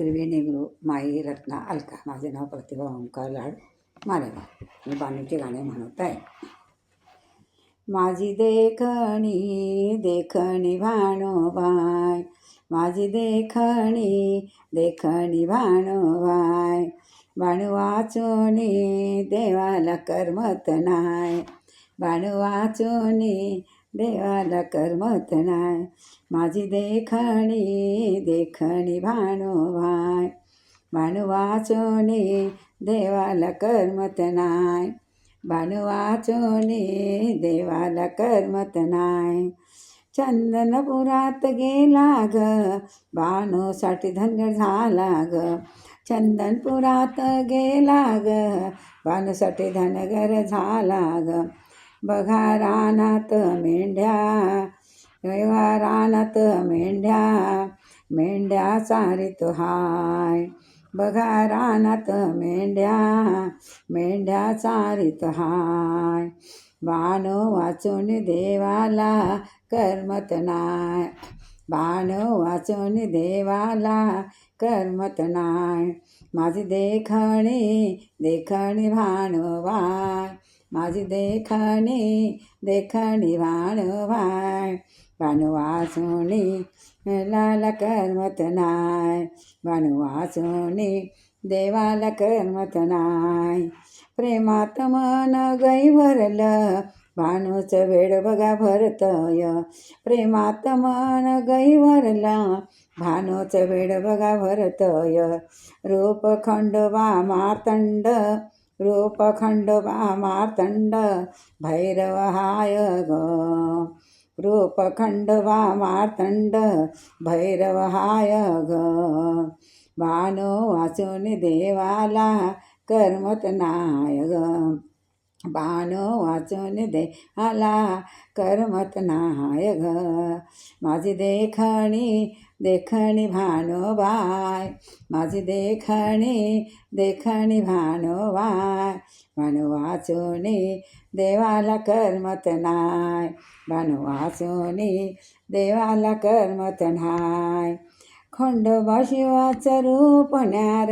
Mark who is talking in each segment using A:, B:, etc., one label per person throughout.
A: त्रिवेणीगुरु माई रत्ना अलका माझे नाव प्रतिभा ओंकार लाड मालेगाव. मी बाणीचे गाणे म्हणत आहे. माझी देखणी देखणी भाणोबाय माझी देखणी देखणी भाणोबाय बाण वाचोनी देवाला करमत नाय. बाण वाचोनी देवाला करमत नाय. माझी देखणी देखणी भानुभाय भानुवाचोनी वाचोनी देवाला करमत नाय. भानुवाचोनी वाचोनी देवाला करमत नाय. चंदनपुरात गेला ग बाणूसाठी धनगर झाला ग. चंदनपुरात गेला ग बाणोसाठी धनगर झाला ग. बघा रानात मेंढ्या बघा रानात मेंढ्या मेंढ्या चारित हाय. बघा रानात मेंढ्या मेंढ्या चारित हाय. बाण वाचून देवाला करमत नाय. बाण वाचून देवाला करमत नाय. माझी देखणी देखणी भाणवाय माझी देखणी देखणी वाणवाय बाण वाचूनी लाला करमत नाय. बाण वाचूनी देवाला करमत नाय. प्रेमात मन गई भरलं भानूच वेळ बघा भरतय. प्रेमात मन गई भरलं भानूच वेळ बघा भरतय. रूप खंडवा मातंड रूप मार्तण्ड भैरवहाय भैरव हाय ग। रूप खंडोबा भैरव हाय ग। भानो वाचून देवाला कर्मत नाय ग। बाण वाचून दे आला करमत नाय ग माझी देखणी देखणी भानोबाय माझी देखणी देखणी भानोबाय बाण वाचून देवाला करमत नाय. बाण वाचून देवाला करमत नाय. खंडोबा शिवाचं रूप न्यार.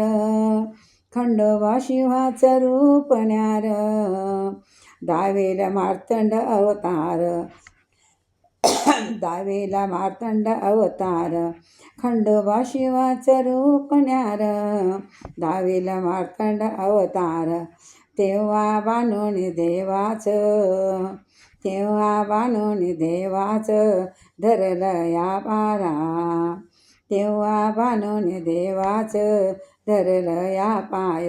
A: खंडोबा शिवाचं रूप न्यार. दावेला मार्तंड अवतार. दावेला मार्तंड अवतार. खंडोबा शिवाचं रूप न्यार. दावेला मार्तंड अवतार. तेव्हा बाणून देवाचं. तेव्हा बाणून देवाचं धरलं या पारा तेव्हा बाणून देवाचं धरल या पाय.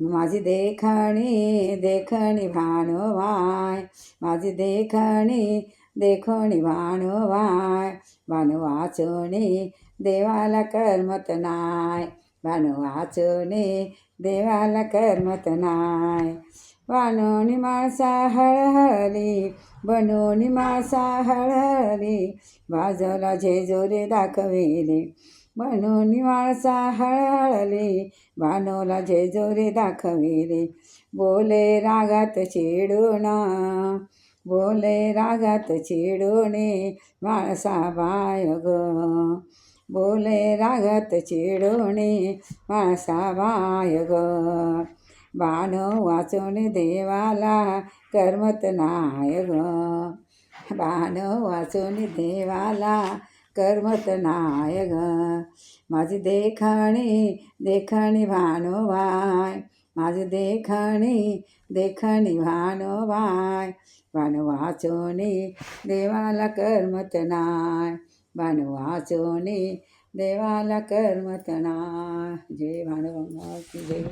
A: माझी देखणी देखणी भानोबाय माझी देखणी देखणी भानोबाय बाण वाचोनी देवाला करमत नाय. बाण वाचोनी देवाला करमत नाय. वानोनी माळसा हळहळली बनोनी माळसा हळहळली बाजूला जेजोरे दाखविले. म्हणून माळसा हळहळली. भानोला जेजोरे दाखविले. बोले रागात चिडून. बोले रागात चिडूने माळसा बाय ग. बोले रागात चिडूने माळसा बाय ग. बाण वाचून देवाला करमत नाय ग. बाण वाचून देवाला करमत नाय ग माझी देखणी देखणी भानोबाय माझी देखणी देखणी भानोबाय बाण वाचोनी देवाला करमत नाय बाण वाचोनी देवाला करमत नाय जय भानोबा जय